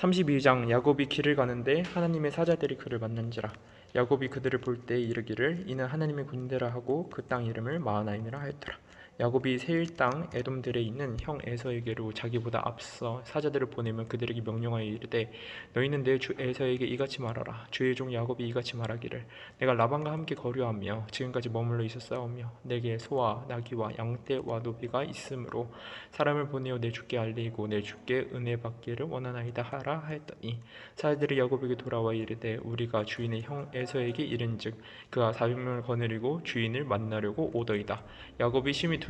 32장 야곱이 길을 가는데 하나님의 사자들이 그를 만난지라. 야곱이 그들을 볼 때 이르기를 이는 하나님의 군대라 하고 그 땅 이름을 마하나임이라 하였더라 야곱이 세일 땅 에돔들에 있는 형 에서에게로 자기보다 앞서 사자들을 보내면 그들에게 명령하여 이르되 너희는 내 주 에서에게 이같이 말하라. 주의 종 야곱이 이같이 말하기를 내가 라반과 함께 거류하며 지금까지 머물러 있었사오며 내게 소와 나귀와 양떼와 노비가 있으므로 사람을 보내어 내 주께 알리고 내 주께 은혜 받기를 원하나이다 하라 하였더니 사자들이 야곱에게 돌아와 이르되 우리가 주인의 형 에서에게 이른즉 그가 사백명을 거느리고 주인을 만나려고 오더이다. 야곱이 심히 두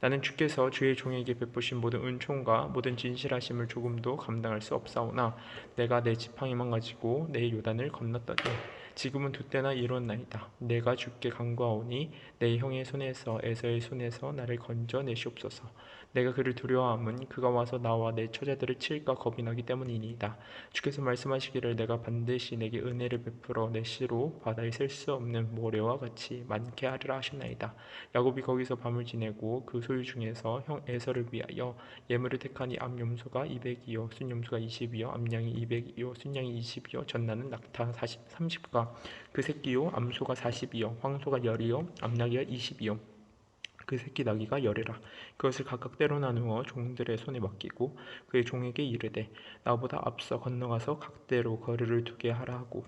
나는 주께서 주의 종에게 베푸신 모든 은총과 모든 진실하심을 조금도 감당할 수 없사오나 내가 내 지팡이만 가지고 내 요단을 건넜더니 지금은 두 때나 이뤘나이다. 내가 주께 간구하오니 내 형의 손에서 에서의 손에서 나를 건져 내시옵소서. 내가 그를 두려워함은 그가 와서 나와 내 처자들을 칠까 겁이 나기 때문이니이다. 주께서 말씀하시기를 내가 반드시 내게 은혜를 베풀어 내 씨로 바다에 셀 수 없는 모래와 같이 많게 하리라 하셨나이다. 야곱이 거기서 밤을 지내고 그 소유 중에서 형 에서를 위하여 예물을 택하니 암염소가 200이요 순염소가 20이요 암양이 200이요 순양이 20이요 전나는 낙타 40, 30가 그 새끼요 암소가 40이요 황소가 10이요 암나기가 20이요 그 새끼 나귀가 열이라. 그것을 각각 때로 나누어 종들의 손에 맡기고 그의 종에게 이르되 나보다 앞서 건너가서 각대로 거리를 두게 하라 하고.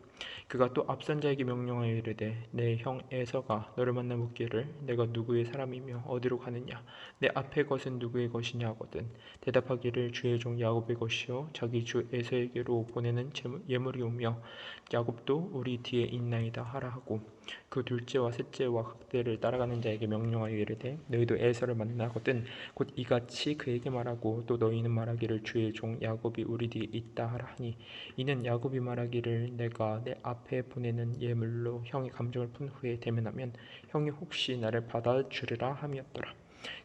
그가 또 앞선 자에게 명령하여 이르되 내 형 에서가. 너를 만나 묻기를 내가 누구의 사람이며 어디로 가느냐? 내 앞의 것은 누구의 것이냐? 하거든. 대답하기를 주의 종 야곱의 것이요. 자기 주 에서에게로 보내는 재물- 예물이 오며 야곱도 우리 뒤에 있나이다 하라 하고 그 둘째와 셋째와 각대를 따라가는 자에게 명령하여 이르되 너희도 에서를 만나거든 곧 이같이 그에게 말하고 또 너희는 말하기를 주의 종 야곱이 우리 뒤에 있다 하라 하니 이는 야곱이 말하기를 내가 내 앞에 보내는 예물로 형이 감정을 푼 후에 대면하면 형이 혹시 나를 받아주리라 함이었더라.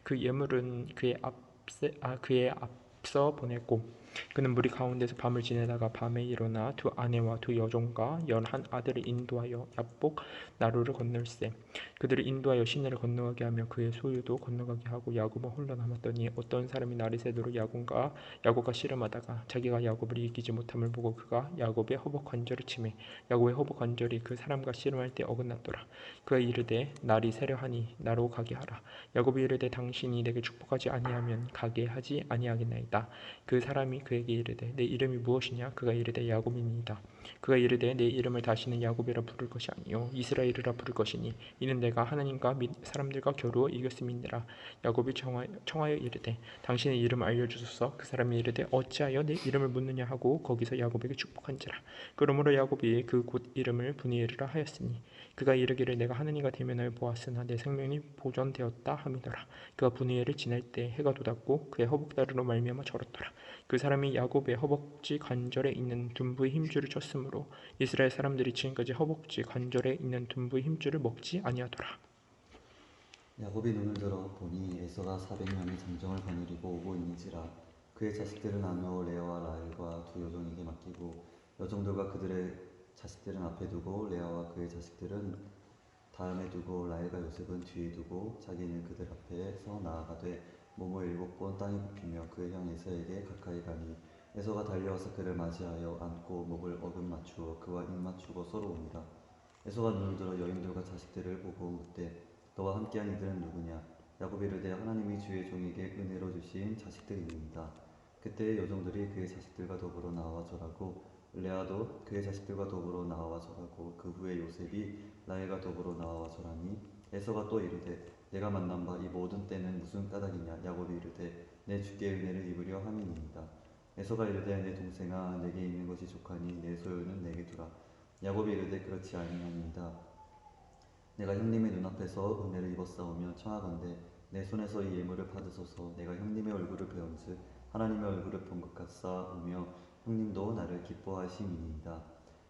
그 예물은 그의 앞세 아 그의 앞서 보냈고 그는 무리 가운데서 밤을 지내다가 밤에 일어나 두 아내와 두 여종과 열한 아들을 인도하여 야복 나루를 건널세. 그들을 인도하여 시내를 건너가게 하며 그의 소유도 건너가게 하고 야곱은 홀로 남았더니 어떤 사람이 나리새도로 야곱과 야곱과 씨름하다가 자기가 야곱을 이기지 못함을 보고 그가 야곱의 허벅 관절을 치매 야곱의 허벅 관절이 그 사람과 씨름할 때 어긋났더라. 그가 이르되 날이 세려하니 나로 가게 하라. 야곱이 이르되 당신이 내게 축복하지 아니하면 가게 하지 아니하겠나이다. 그 사람이 그에게 이르되 내 이름이 무엇이냐? 그가 이르되 야곱이니이다 그가 이르되 내 이름을 다시는 야곱이라 부를 것이 아니요 이스라엘이라 부를 것이니 이는 내가 하나님과 및 사람들과 겨루어 이겼음이니라. 야곱이 청하여, 청하여 이르되 당신의 이름을 알려주소서. 그 사람이 이르되 어찌하여 내 이름을 묻느냐 하고 거기서 야곱에게 축복한지라. 그러므로 야곱이 그곳 이름을 분이엘이라 하였으니 그가 이르기를 내가 하느님과 대면하여 보았으나 내 생명이 보존되었다 함이더라. 그가 분이엘을 지날 때 해가 돋았고 그의 허벅다리로 말미암아 절었더라. 그 사람이 야곱의 허벅지 관절에 있는 둔부의 힘줄을 쳤으 므로 이스라엘 사람들이 지금까지 허벅지 관절에 있는 둔부의 힘줄을 먹지 아니하더라. 야곱이 눈을 들어 보니 에서가 400명의 장정을 거느리고 오고 있는지라 그의 자식들은 나누어 레아와 라헬과 두 여종에게 맡기고 여종들과 그들의 자식들은 앞에 두고 레아와 그의 자식들은 다음에 두고 라헬과 요셉은 뒤에 두고 자기는 그들 앞에서 나아가되 몸을 일곱 번 땅에 굽히며 그의 형 에서에게 가까이 가니 에서가 달려와서 그를 맞이하여 안고 목을 어금 맞추어 그와 입 맞추고 서러웁니다 에서가 눈을 들어 여인들과 자식들을 보고 묻되 너와 함께한 이들은 누구냐? 야곱이 이르되 하나님이 주의 종에게 은혜로 주신 자식들입니다. 그때 여종들이 그의 자식들과 더불어 나와 절하고 레아도 그의 자식들과 더불어 나와 절하고 그 후에 요셉이 라헬과 더불어 나와 절하니 에서가 또 이르되 내가 만난 바 이 모든 때는 무슨 까닭이냐? 야곱이 이르되 내 주께 은혜를 입으려 함이니이다. 에서가 이르되 내 동생아 내게 있는 것이 족하니 내 소유는 내게 두라. 야곱이 이르되 그렇지 아니하니이다. 내가 형님의 눈앞에서 은혜를 입었사오며 청하건대 내 손에서 이 예물을 받으소서 내가 형님의 얼굴을 배운즉 하나님의 얼굴을 본 것 같사오며 형님도 나를 기뻐하심이니이다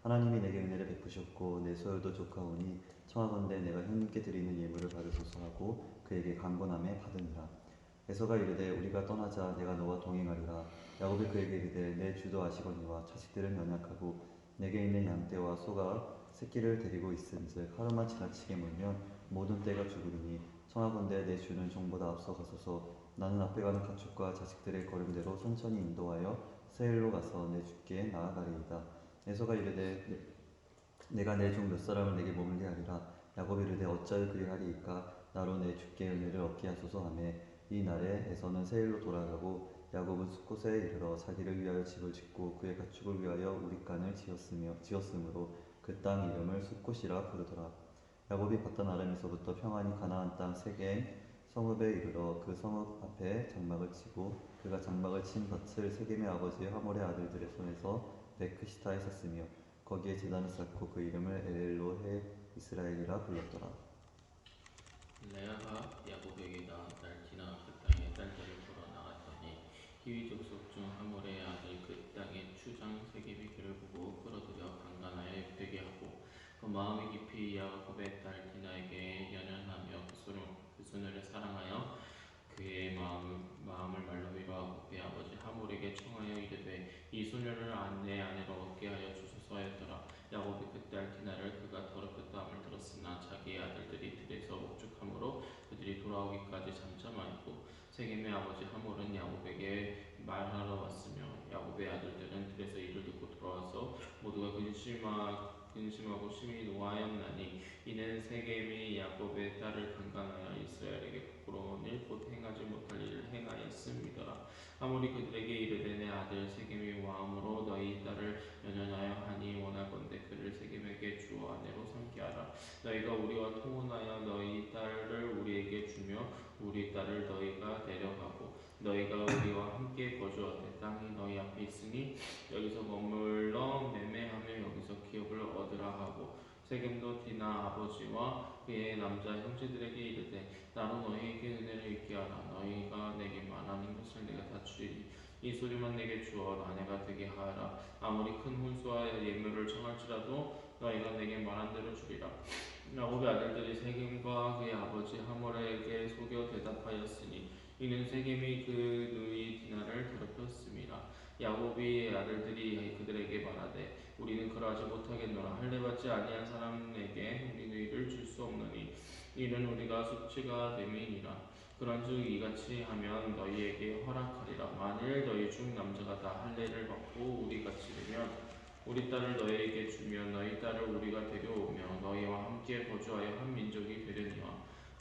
하나님이 내게 은혜를 베푸셨고 내 소유도 조카오니 청하건대 내가 형님께 드리는 예물을 받으소서 하고 그에게 강권함에 받으니라 에서가 이르되 우리가 떠나자 내가 너와 동행하리라. 야곱이 그에게 이르되 내 주도 아시거니와 자식들은 연약하고 내게 있는 양떼와 소가 새끼를 데리고 있은즉 하루만 지나치게 멀면 모든 떼가 죽으리니 청하건대 내 주는 종보다 앞서 가소서. 나는 앞에 가는 가축과 자식들의 걸음대로 천천히 인도하여 세일로 가서 내 주께 나아가리이다. 에서가 이르되 내- 내가 내 종 몇 사람을 내게 머물게 하리라. 야곱이 이르되 어찌하여 그리하리이까? 나로 내 주께 은혜를 얻게 하소서 하매 이 날에 에서는 세일로 돌아가고 야곱은 숫곳에 이르러 자기를 위하여 집을 짓고 그의 가축을 위하여 우리간을 지었으며 지었으므로 그 땅 이름을 숫곳이라 부르더라. 야곱이 바단 아람에서부터 평안히 가나안 땅 세겜 성읍에 이르러 그 성읍 앞에 장막을 치고 그가 장막을 친 밭을 세겜의 아버지 하몰의 아들들의 손에서 베크시타에 샀으며 거기에 제단을 쌓고 그 이름을 엘로해 이스라엘이라 불렀더라. 레아가 야곱에게 낳은 딸 디나 그 땅에 딸들을 보러 히위 족속 중 하몰의 아들 그 땅의 추장 그를 보고 끌어들여 강간하여 욕되게 하고 그 마음이 깊이 야곱의 딸 디나에게 연연하며 그 손을 그 손을 사랑하여 그의 마음, 마음을 말로 위로하고 그의 아버지 하몰에게 청하여 이르되 이 소녀를 안- 내 아내로 얻게 하여 주소서 하였더라. 야곱이 그딸 디나를 그가 더럽혔다함을 들었으나 자기의 아들들이 들에서 목축함으로 그들이 돌아오기까지 잠잠하였고 세겜의 아버지 하몰은 야곱에게 말하러 왔으며 야곱의 아들들은 들에서 이를 듣고 돌아와서 모두가 근심하, 근심하고 심히 노하였나니 이는 세겜이 야곱의 딸을 강간하여 이스라엘에게 부끄러운 일 곧 행하지 못할 일을 행하였음이더라. 하몰이 그들에게 이르되 내 아들 세겜이 왕으로 너희 딸을 연연하여 하니 원하건대 그를 세겜에게 주어 아내로 삼게 하라. 너희가 우리와 통혼하여 너희 딸을 우리에게 주며 우리 딸을 너희가 데려가고 너희가 우리와 함께 거주하되 땅이 너희 앞에 있으니 여기서 머물러 매매하며 여기서 기업을 얻으라 하고 세겜도 디나 아버지와 그의 남자 형제들에게 이르되 나로 너희에게 은혜를 있게 하라. 너희가 내게 말하는 것을 내가 다 주리니 이 소리만 내게 주어 아내가 되게 하라. 아무리 큰 혼수와 예물을 청할지라도 너희가 내게 말한 대로 주리라 야곱의 아들들이 세겜과 그의 아버지 하몰에게 속여 대답하였으니 이는 세겜이 그 누이 디나를 더럽혔음이라 야곱이 아들들이 그들에게 말하되 우리는 그러하지 못하겠노라. 할례 받지 아니한 사람에게 우리 누이를 줄 수 없느니 이는 우리가 수치가 됨이니라. 그런즉 이같이 하면 너희에게 허락하리라. 만일 너희 중 남자가 다 할례를 받고 우리 같이 되면 우리 딸을 너희에게 주면 너희 딸을 우리가 데려오며 너희와 함께 거주하여 한 민족이 되려니와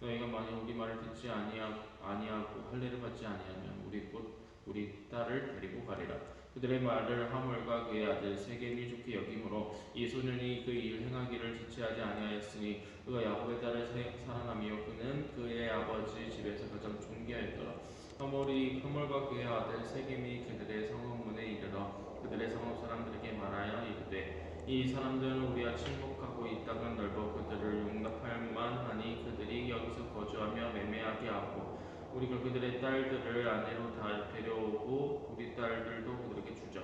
너희가 만일 우리 말을 듣지 아니하, 아니하고 할례를 받지 아니하면 우리 곧 우리 딸을 데리고 가리라. 그들의 말을 하몰과 그의 아들 세겜이 좋게 여김으로 이 소년이 그 일 행하기를 지체하지 아니하였으니 그가 야곱의 딸을 세- 사랑하며 그는 그의 아버지 집에서 가장 존귀하였더라. 하몰이 하몰과 그의 아들 세겜이 그들의 성읍문에 이르러 그들의 성읍 사람들에게 말하여 이르되 이 사람들은 우리와 친목 하고 이 땅은 넓어 그들을 용납할 만하니 그들이 여기서 거주하며 매매하게 하고 우리가 그들의 딸들을 아내로 다 데려오고 우리 딸들도 그들에게 주자.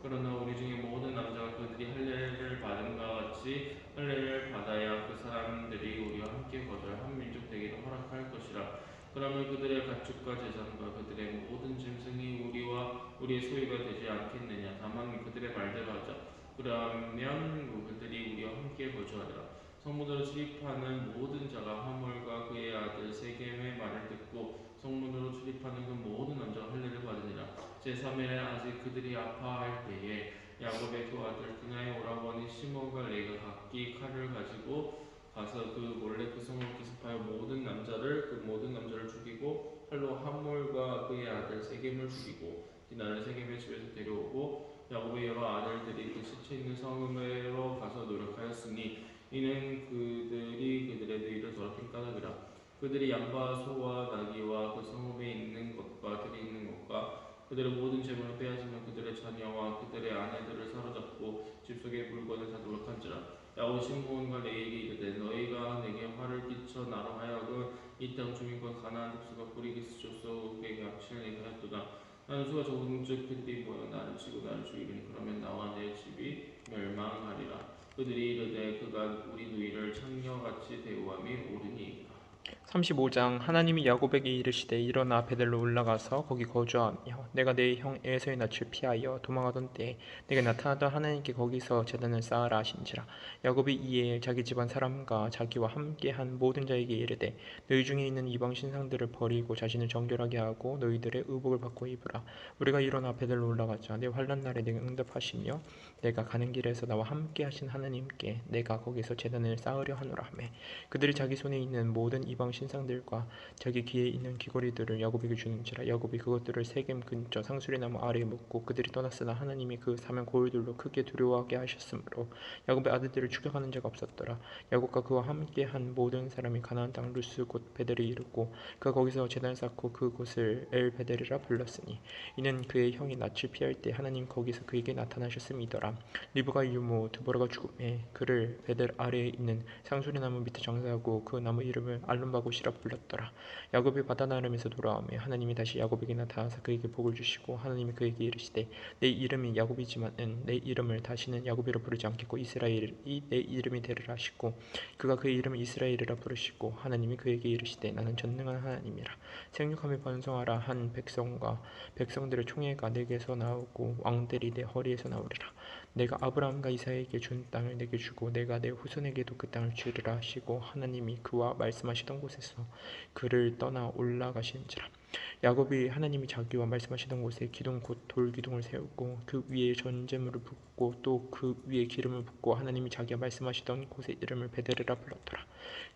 그러나 우리 중에 모든 남자가 그들이 할례를 받은 것 같이 할례를 받아야 그 사람들이 우리와 함께 거주할 한 민족 되기를 허락할 것이라. 그러면 그들의 가축과 재산과 그들의 모든 짐승이 우리와 우리의 소유가 되지 않겠느냐. 다만 그들의 말대로 하자 그러면 그들이 우리와 함께 거주하리라. 성문으로 출입하는 모든 자가 하몰과 그의 아들 세겜의 말을 듣고 성문으로 출입하는 그 모든 남자가 할례를 받으니라. 제3일에 아직 그들이 아파할 때에 야곱의 두 아들 그냐의 오라버니 시몬과 레이가 각기 칼을 가지고 가서 그 몰래 그 성을 기습하여 모든 남자를 그 모든 남자를 죽이고 칼로 함몰과 그의 아들 세겜을 죽이고 디나를 세겜의 집에서 데려오고 야곱의 여러 아들들이 그 시체 있는 성읍으로 가서 노력하였으니 이는 그들이 그들의 누이를 더럽힌 까닭이라. 그들이 양과 소와 나귀와 그 성읍에 있는 것과 들이 있는 것과 그들의 모든 재물을 빼앗으며 그들의 자녀와 그들의 아내들을 사로잡고 집 속의 물건을 다 노력한지라. 야곱 신부원과 레이에게 이르되 너희가 내게 화를 끼쳐 나로 하여금 이 땅 주민과 가나안 족속과 뿌리기스 족속에게 합치는 내게 하였도다 나는 수가 적은즉 그들이 모여 나를 치고 나를 죽이리니 그러면 나와 내 집이 멸망하리라. 그들이 이르되 그가 우리 누이를 창녀같이 대우함이 옳으니이다 35장 하나님이 야곱에게 이르시되 일어나 베델로 올라가서 거기 거주하며 내가 내 형 에서의 낯을 피하여 도망하던 때에 내게 나타나던 하나님께 거기서 제단을 쌓으라 하신지라. 야곱이 이에 자기 집안 사람과 자기와 함께한 모든 자에게 이르되 너희 중에 있는 이방 신상들을 버리고 자신을 정결하게 하고 너희들의 의복을 바꿔 입으라. 우리가 일어나 베델로 올라가자. 내 환란 날에 내가 응답하시며 내가 가는 길에서 나와 함께 하신 하나님께 내가 거기서 제단을 쌓으려 하노라 하매 그들이 자기 손에 있는 모든 이방 신상들과 자기 귀에 있는 귀걸이들을 야곱에게 주는지라 야곱이 그것들을 세겜 근처 상수리나무 아래에 묻고 그들이 떠났으나 하나님이 그 사면 고울들로 크게 두려워하게 하셨으므로 야곱의 아들들을 추격하는 자가 없었더라. 야곱과 그와 함께 한 모든 사람이 가나안 땅 루스 곧 베델에 이르고 그가 거기서 제단을 쌓고 그곳을 엘 베델이라 불렀으니 이는 그의 형이 낯을 피할 때 하나님 거기서 그에게 나타나셨음이더라. 리브가 유모 드보라가 죽음에 그를 베델 아래에 있는 상수리나무 밑에 장사하고 그 나무 이름을 알 론바고시라 불렀더라. 야곱이 바다 나름에서 돌아오며 하나님이 다시 야곱에게 나타나서 그에게 복을 주시고 하나님이 그에게 이르시되 내 이름이 야곱이지만은 내 이름을 다시는 야곱이라 부르지 않겠고 이스라엘이 내 이름이 되리라 하시고 그가 그의 이름을 이스라엘이라 부르시고 하나님이 그에게 이르시되 나는 전능한 하나님이라. 생육함에 번성하라. 한 백성과 백성들의 총회가 내게서 나오고 왕들이 내 허리에서 나오리라 내가 아브라함과 이사에게 준 땅을 내게 주고 내가 내 후손에게도 그 땅을 주리라 하시고 하나님이 그와 말씀하시던 곳에서 그를 떠나 올라가신지라. 야곱이 하나님이 자기와 말씀하시던 곳에 기둥 곧 돌기둥을 세우고 그 위에 전제물을 붓고 또 그 위에 기름을 붓고 하나님이 자기가 말씀하시던 곳의 이름을 베델이라 불렀더라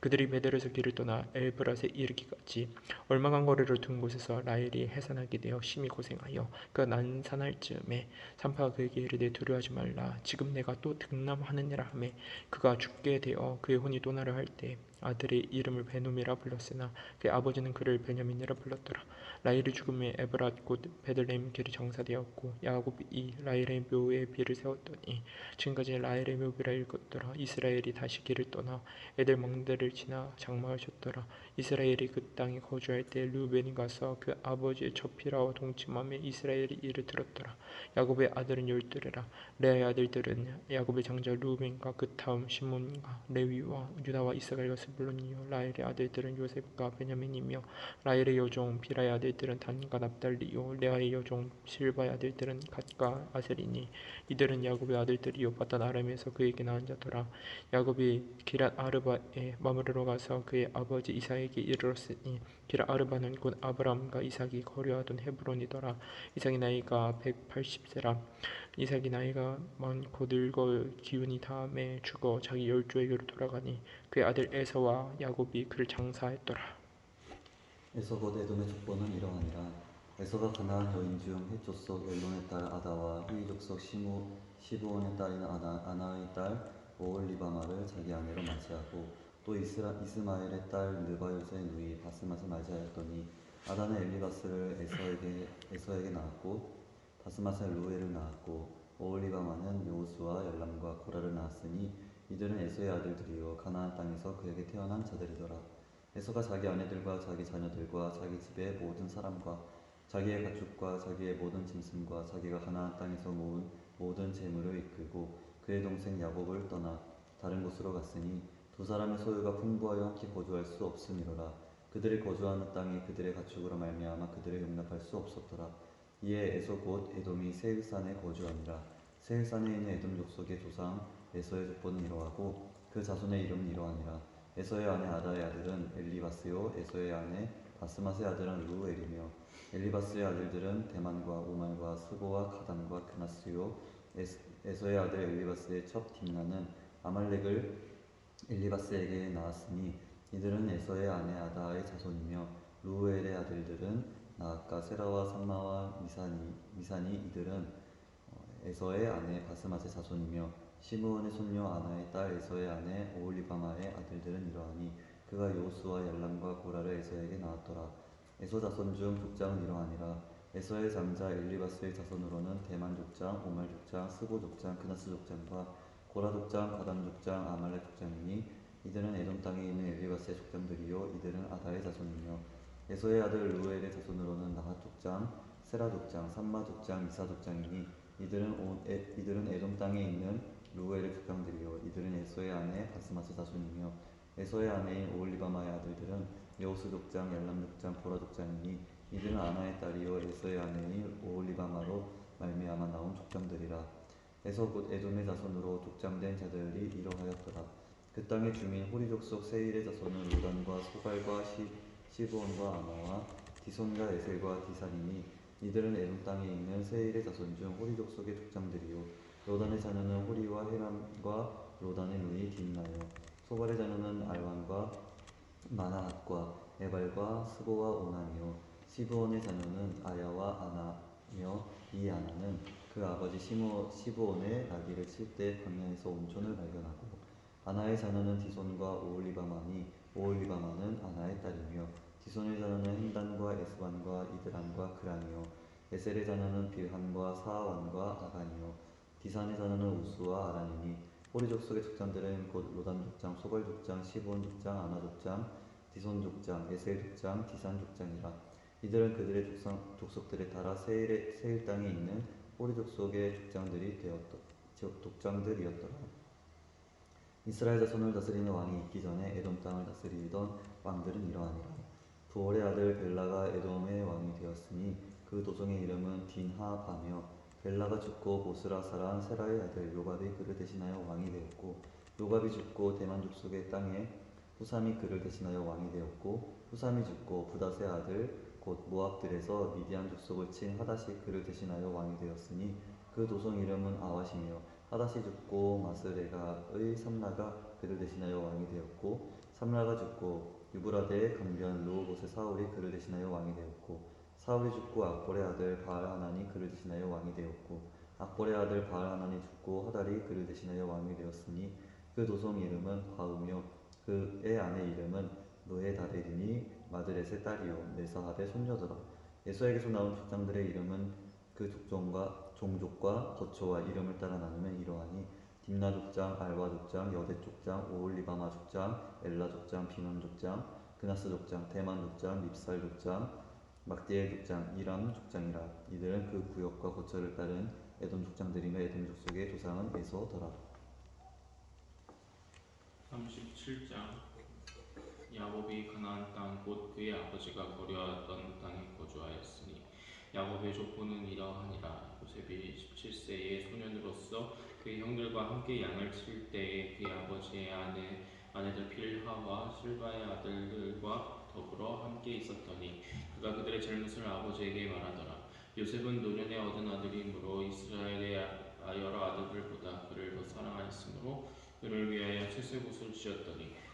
그들이 베델에서 길을 떠나 엘브랏에 이르기까지 얼마간 거리를 둔 곳에서 라헬이 해산하게 되어 심히 고생하여 그 난산할 즈음에 산파가 그에게 이르되 두려워하지 말라. 지금 내가 또 등남하느니라 하매 그가 죽게 되어 그의 혼이 떠나려 할 때 아들의 이름을 베놈이라 불렀으나 그의 아버지는 그를 베냐민이라 불렀더라. 라헬이 죽음에 에브랏 곧 베들레헴 길이 정사되었고 야곱이 라헬의 묘에 비를 세웠더니 지금까지 라헬의 묘비라 읽었더라. 이스라엘이 다시 길을 떠나 에델 망대를 지나 장마하셨더라 이스라엘이 그 땅에 거주할 때 루벤이 가서 그 아버지의 저피라와 동침함에 이스라엘이 이를 들었더라. 야곱의 아들은 열두래라. 레아의 아들들은 야곱의 장자 루벤과 그 다음 시몬과 레위와 유다와 이스라엘과 스불론이요. 라헬의 아들들은 요셉과 베냐민이며 라헬의 여종 비라의 아들들은 단과 납달리요. 레아의 여종 실바의 아들들은 갓과 아셀이니 이들은 야곱의 아들들이요. 바단 아람에서 그에게 낳은 자더라. 야곱이 기랏 아르바에 머무르러 가서 그의 아버지 이 삭에게 이르렀으니 기랏 아르바는 곧 아브람과 이삭이 거류하던 헤브론이더라. 이삭의 나이가 180세라. 이삭이 나이가 많고 늙어 기운이 다음에 죽어 자기 열조에게로 돌아가니 그의 아들 에서와 야곱이 그를 장사했더라. 에서 곧 에돔의 족보는 이러하니라. 에서가 가나안 여인 중 헤조 속 엘론의 딸 아다와 후이족 속 시무 시브온의 딸인 아나, 아나의 딸 오올리바마를 자기 아내로 맞이하고 또 이스라, 이스마엘의 딸 느바요스의 누이 바스맛을 맞이하였더니 아다는 엘리바스를 에서에게 에서에게 낳았고 바스맛은 루엘을 낳았고 오올리바마는 요수와 열람과 고라를 낳았으니 이들은 에서의 아들들이요 가나안 땅에서 그에게 태어난 자들이더라. 에서가 자기 아내들과 자기 자녀들과 자기 집의 모든 사람과 자기의 가축과 자기의 모든 짐승과 자기가 가나안 땅에서 모은 모든 재물을 이끌고 그의 동생 야곱을 떠나 다른 곳으로 갔으니 두 사람의 소유가 풍부하여 함께 거주할 수 없음이로라. 그들이 거주하는 땅이 그들의 가축으로 말미암아 그들을 용납할 수 없었더라. 이에 에서 곧 에돔이 세일산에 거주하니라. 세일산에 있는 에돔 족속의 조상 에서의 족보는 이러하고 그 자손의 이름은 이러하니라. 에서의 아내 아다의 아들은 엘리바스요 에서의 아내 바스맛의 아들은 루엘이며 엘리바스의 아들들은 대만과 오말과 스고와 가단과 그나스요 에서의 아들 엘리바스의 첩 딥나는 아말렉을 엘리바스에게 낳았으니 이들은 에서의 아내 아다의 자손이며 루엘의 아들들은 나아까 세라와 삼마와 미사니 미사니 이들은 어, 에서의 아내 바스맛의 자손이며 시므온의 손녀 아나의 딸 에서의 아내 오올리바마의 아들들은 이러하니 그가 요수와 열람과 고라를 에서에게 낳았더라. 에서 자손 중 족장은 이러하니라. 에서의 장자 엘리바스의 자손으로는 대만 족장, 오말 족장, 스고 족장, 그나스 족장과 고라 족장, 가담 족장, 아말렉 족장이니 이들은 에돔 땅에 있는 엘리바스의 족장들이요 이들은 아다의 자손이며 에서의 아들 루엘의 자손으로는 나핫 족장, 세라 족장, 삼마 족장, 이사 족장이니 이들은 온, 에, 이들은 에돔 땅에 있는 루엘의 족장들이요 이들은 에서의 아내 바스마스 자손이며 에서의 아내인 오올리바마의 아들들은 여호수 족장 엘람 족장 보라 족장이니 이들은 아나의 딸이요 에서의 아내인 오홀리바마로 말미암아 나온 족장들이라 에서 곧 에돔의 자손으로 족장된 자들이 이러하였더라. 그 땅의 주민 호리 족속 세일의 자손은 로단과 소갈과 시, 시브온과 아나와 디손과 에셀과 디산이니 이들은 에돔 땅에 있는 세일의 자손 중 호리 족속의 족장들이요. 로단의 자녀는 호리와 헤람과 로단의 누이 딥나요. 소갈의 자녀는 알완과 마나핫과 에발과 스보와 오나며 시브온의 자녀는 아야와 아나며 이 아나는 그 아버지 시모, 시브온의 나귀를 칠 때 광야에서 온천을 발견하고 아나의 자녀는 디손과 오올리바마니 오올리바마는 아나의 딸이며 디손의 자녀는 햄단과 에스반과 이드람과 그란이요. 에셀의 자녀는 빌한과 사아완과 아간이요. 디산의 자녀는 우스와 아란이니 호리 족 속의 족장들은 곧 로단 족장, 소갈 족장, 시브온 족장, 아나 족장, 디손 족장, 에셀 족장, 디산 족장이라. 이들은 그들의 족상, 족속들에 따라 세일의, 세일 땅에 있는 호리 족 속의 족장들이 되었더, 족- 족장들이었더라. 이스라엘 자손을 다스리는 왕이 있기 전에 에돔 땅을 다스리던 왕들은 이러하니라. 부올의 아들 벨라가 에돔의 왕이 되었으니 그 도성의 이름은 딘하바며 벨라가 죽고 보스라 사란 세라의 아들 요갑이 그를 대신하여 왕이 되었고 요갑이 죽고 대만 족속의 땅에 후삼이 그를 대신하여 왕이 되었고 후삼이 죽고 부닷의 아들 곧 모압들에서 미디안 족속을 친 하닷이 그를 대신하여 왕이 되었으니 그 도성 이름은 아와시며 하닷이 죽고 마스레가의 삼라가 그를 대신하여 왕이 되었고 삼라가 죽고 유브라데의 강변 루오봇의 사울이 그를 대신하여 왕이 되었고 사울이 죽고 악볼의 아들 바알 하나니 그를 대신하여 왕이 되었고 악볼의 아들 바알 하나니 죽고 하달이 그를 대신하여 왕이 되었으니 그 도성 이름은 화우며 그의 아내 이름은 노에다벨이니 마드렛의 딸이요. 메사합의 손녀더라 에서에게서 나온 족장들의 이름은 그 족종과 종족과 거처와 이름을 따라 나누면 이러하니 딥나 족장, 알바 족장, 여대 족장, 오올리바마 족장, 엘라 족장, 비논 족장, 그나스 족장, 대만 족장, 밉살 족장, 막디엘 족장, 이람 족장이라. 이들은 그 구역과 거처를 따른 에돔 족장들이며 에돔 족속의 조상은 에서더라. 37장 야곱이 가나안 땅 곧 그의 아버지가 거류하던 땅에 거주하였으니 야곱의 족보는 이러하니라. 요셉이 17세의 소년으로서 그의 형들과 함께 양을 칠 때에 그의 아버지의 아내 아내들 빌하와 실바의 아들들과 더불어 함께 있었더니 그가 그들의 잘못을 아버지에게 말하더라. 요셉은 노년에 얻은 아들이므로 이스라엘의 아- 여러 아들들보다 그를 더 사랑하였으므로 그를 위하여 채색옷을 지었더니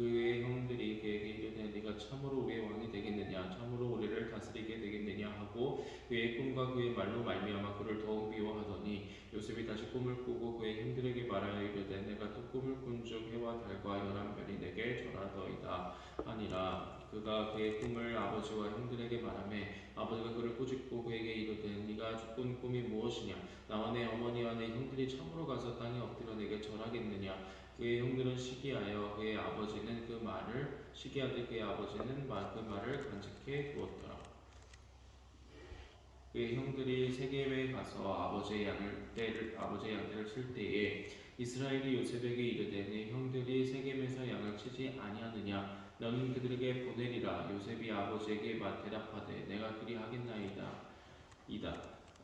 그의 형들이 그에게 이르되 네가 참으로 우리의 왕이 되겠느냐? 참으로 우리를 다스리게 되겠느냐? 하고 그의 꿈과 그의 말로 말미암아 그를 더욱 미워하더니 요셉이 다시 꿈을 꾸고 그의 형들에게 말하여 이르되 내가 또 꿈을 꾼 중 해와 달과 열한 별이 내게 절하더이다 하니라. 그가 그의 꿈을 아버지와 형들에게 말하매 아버지가 그를 꾸짖고 그에게 이르되 네가 꾼 꿈이 무엇이냐? 나와 내 어머니와 내 형들이 참으로 가서 땅에 엎드려 내게 절하겠느냐 그의 형들은 시기하여 그의 아버지는 그 말을 시기하되 그의 아버지는 마- 그 말을 간직해 두었더라. 그의 형들이 세겜에 가서 아버지의 양을 때를 아버지의 양떼를 칠 때에 이스라엘이 요셉에게 이르되 내 형들이 세겜에서 양을 치지 아니하느냐? 너는 그들에게 보내리라. 요셉이 아버지에게 마- 대답하되 내가 그리 하겠나이다 이다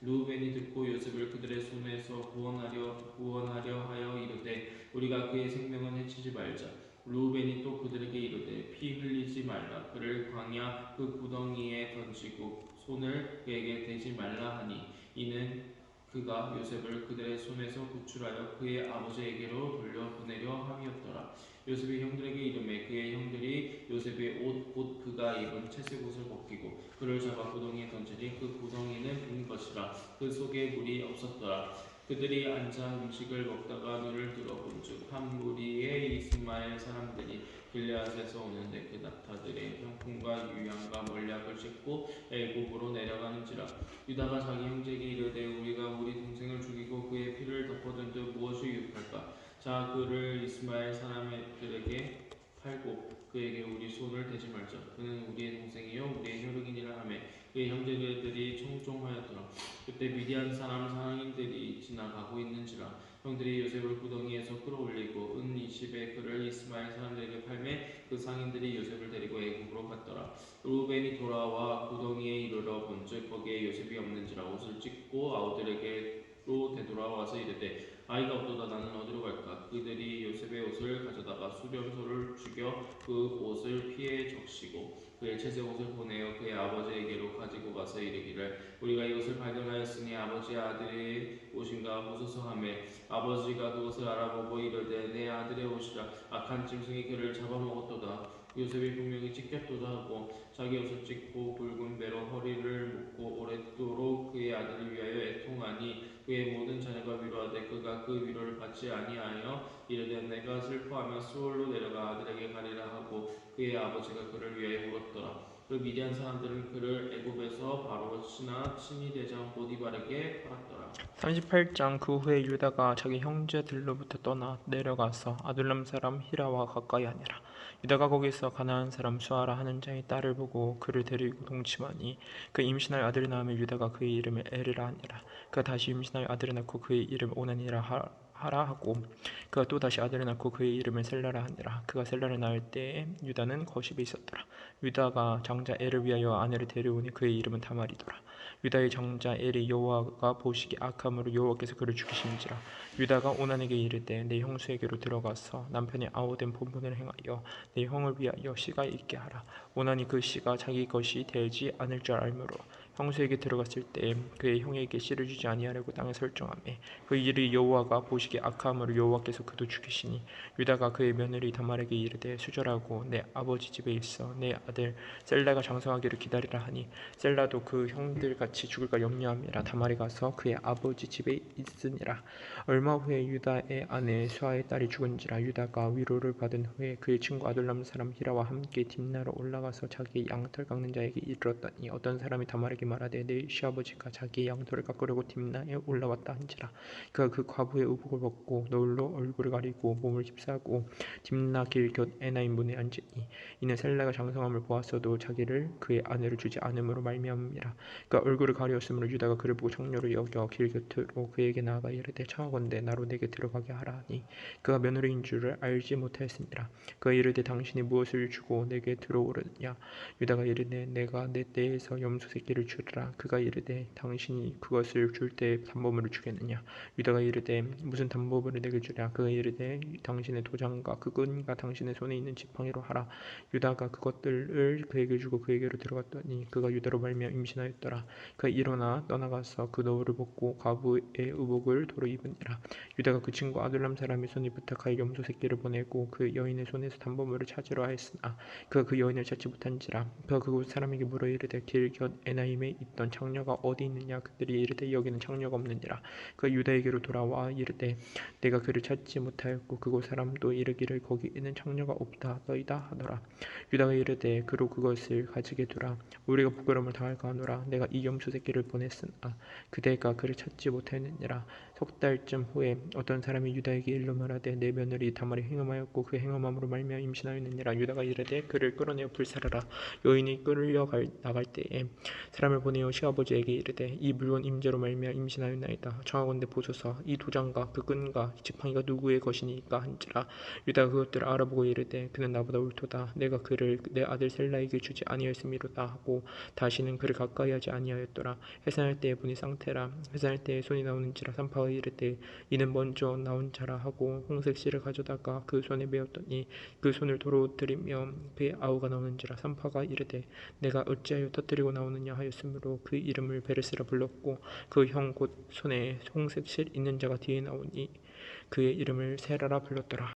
루벤이 듣고 요셉을 그들의 손에서 구원하려 구원하려 하여 이르되 우리가 그의 생명은 해치지 말자 루벤이 또 그들에게 이르되 피 흘리지 말라 그를 광야 그 구덩이에 던지고 손을 그에게 대지 말라 하니 이는 그가 요셉을 그들의 손에서 구출하여 그의 아버지에게로 돌려보내려 함이었더라. 요셉이 형들에게 이름에 그의 형들이 요셉의 옷 곧 그가 입은 채색 옷을 벗기고 그를 잡아 구덩이에 던지니 그 구덩이는 빈 것이라 그 속에 물이 없었더라. 그들이 앉아 음식을 먹다가 눈을 들어본즉 한 무리의 이스마엘 사람들이 길르앗에서 오는데 그 낙타들의 형품과 유향과 몰약을 싣고 애굽으로 내려가는지라 유다가 자기 형제에게 이르되 우리가 우리 동생을 죽이고 그의 피를 덮어둔 듯 무엇을 유익할까 자 그를 이스마엘 사람들에게 팔고 그에게 우리 손을 대지 말자. 그는 우리의 동생이요 우리의 혈육이니라 하매 그의 형제들이 청종하였더라. 그때 미디안 사람 상인들이 지나가고 있는지라 형들이 요셉을 구덩이에서 끌어올리고 은 20에 그를 이스마엘 사람들에게 팔매 그 상인들이 요셉을 데리고 애굽으로 갔더라. 루벤이 돌아와 구덩이에 이르러 본즉 거기에 요셉이 없는지라 옷을 찢고 아우들에게로 되돌아와서 이르되 아이가 없도다. 나는 어디로 갈까? 그들이 요셉의 옷을 가져다가 수렴소를 죽여 그 옷을 피해 적시고 그의 채색 옷을 보내어 그의 아버지에게로 가지고 가서 이르기를 우리가 이것을 발견하였으니 아버지의 아들의 옷인가 보소서 하매 아버지가 그것을 알아보고 이르되 내 아들의 옷이라. 악한 짐승이 그를 잡아먹었도다 요셉이 분명히 찢겼도다 하고 자기 옷을 찢고 굵은 배로 허리를 묶고 오랫도록 그의 아들을 위하여 애통하니 그의 모든 자녀가 위로하되 그가 그 위로를 받지 아니하여 이르되 내가 슬퍼하며 수월로 내려가 아들에게 가리라 하고 그의 아버지가 그를 위하여 울었더라. 그 미디안 사람들은 그를 애굽에서 바로 신하 친위 대장 보디발에게 팔았더라. 38장 그 후에 유다가 자기 형제들로부터 떠나 내려가서 아둘람 사람 히라와 가까이 하니라 유다가 거기서 가나안 사람 수아라 하는 자의 딸을 보고 그를 데리고 동침하니 그 임신할 아들이 낳으면 유다가 그의 이름을 에르라 하니라. 그가 다시 임신하여 아들을 낳고 그의 이름 오난이라 하- 하라 하고 그가 또 다시 아들을 낳고 그의 이름을 셀라라 하니라. 그가 셀라를 낳을 때에 유다는 거십에 있었더라. 유다가 장자 엘을 위하여 아내를 데려오니 그의 이름은 다말이더라. 유다의 장자 엘이 여호와가 보시기 악함으로 여호와께서 그를 죽이신지라. 유다가 오난에게 이르되 내 형수에게로 들어가서 남편의 아우된 본분을 행하여 내 형을 위하여 씨가 있게 하라. 오난이 그 씨가 자기 것이 되지 않을 줄 알므로 형수에게 들어갔을 때 그의 형에게 씨를 주지 아니하려고 땅에 설정하매 그 일이 여호와가 보시기 악함으로 여호와께서 그도 죽이시니 유다가 그의 며느리 다말에게 이르되 수절하고 내 아버지 집에 있어 내 아들 셀라가 장성하기를 기다리라 하니 셀라도 그 형들 같이 죽을까 염려함이라 다말이 가서 그의 아버지 집에 있으니라. 얼마 후에 유다의 아내 수아의 딸이 죽은지라 유다가 위로를 받은 후에 그의 친구 아둘람 사람 히라와 함께 딥나로 올라가서 자기 양털 깎는 자에게 이르렀더니 어떤 사람이 다말에게 말하되 내 시아버지가 자기의 양털을 깎으려고 딥나에 올라왔다 한지라. 그가 그 과부의 의복을 벗고 노을로 얼굴을 가리고 몸을 휩싸고 딥나 길곁 에나임 문에 앉으니 이는 셀라가 장성함을 보았어도 자기를 그의 아내를 주지 않음으로 말미암음이라. 그가 얼굴을 가리었으므로 유다가 그를 보고 청녀로 여겨 길 곁으로 그에게 나아가 이르되 청하건대 나로 내게 들어가게 하라 하니 그가 며느리인 줄을 알지 못하였습니다. 그가 이르되 당신이 무엇을 주고 내게 들어오느냐? 유다가 이르되 내가 내 떼에서 염소 새끼를 주 리라. 그가 이르되 당신이 그것을 줄 때 담보물을 주겠느냐? 유다가 이르되 무슨 담보물을 내게 주랴? 그가 이르되 당신의 도장과 그 끈과 당신의 손에 있는 지팡이로 하라. 유다가 그것들을 그에게 주고 그에게로 들어갔더니 그가 유다로 말미암아 임신하였더라. 그가 일어나 떠나가서 그 너울을 벗고 과부의 의복을 도로 입으니라. 유다가 그 친구 아둘람 사람의 손에 부탁하여 염소 새끼를 보내고 그 여인의 손에서 담보물을 찾으러 하였으나 그가 그 여인을 찾지 못한지라 그가 그곳 사람에게 물어 이르되 길곁 에나임에 있던 창녀가 어디 있느냐? 그들이 이르되 여기는 창녀가 없느니라. 그가 유다에게로 돌아와 이르되 내가 그를 찾지 못하였고 그곳 사람도 이르기를 거기 있는 창녀가 없다 너이다 하더라. 유다가 이르되 그로 그것을 가지게 두라. 우리가 부끄러움을 당할까 하노라. 내가 이 염소 새끼를 보냈으나 그대가 그를 찾지 못하였느니라 석 달쯤 후에 어떤 사람이 유다에게 일러 말하되 내 며느리 다말이 행음하였고 그 행음함으로 말미암아 임신하였느니라. 유다가 이르되 그를 끌어내어 불살하라. 여인이 끌려 갈 나갈 때에 사람을 보내어 시아버지에게 이르되 이 물건 임재로 말미암아 임신하였나이다. 청하건대 보소서. 이 도장과 그 끈과 지팡이가 누구의 것이니까 한지라. 유다가 그것들을 알아보고 이르되 그는 나보다 옳도다. 내가 그를 내 아들 셀라에게 주지 아니하였음이로다 하고 다시는 그를 가까이하지 아니하였더라. 해산할 때에 보니 쌍태라. 해산할 때에 손이 나오는지라 산파 가 이르되 이는 먼저 나온 자라 하고 홍색 실을 가져다가 그 손에 메었더니 그 손을 도로 들이며 그의 아우가 나오는지라 산파가 이르되 내가 어찌하여 터뜨리고 나오느냐 하였으므로 그 이름을 베레스라 불렀고 그 형 곧 손에 홍색 실 있는 자가 뒤에 나오니 그의 이름을 세라라 불렀더라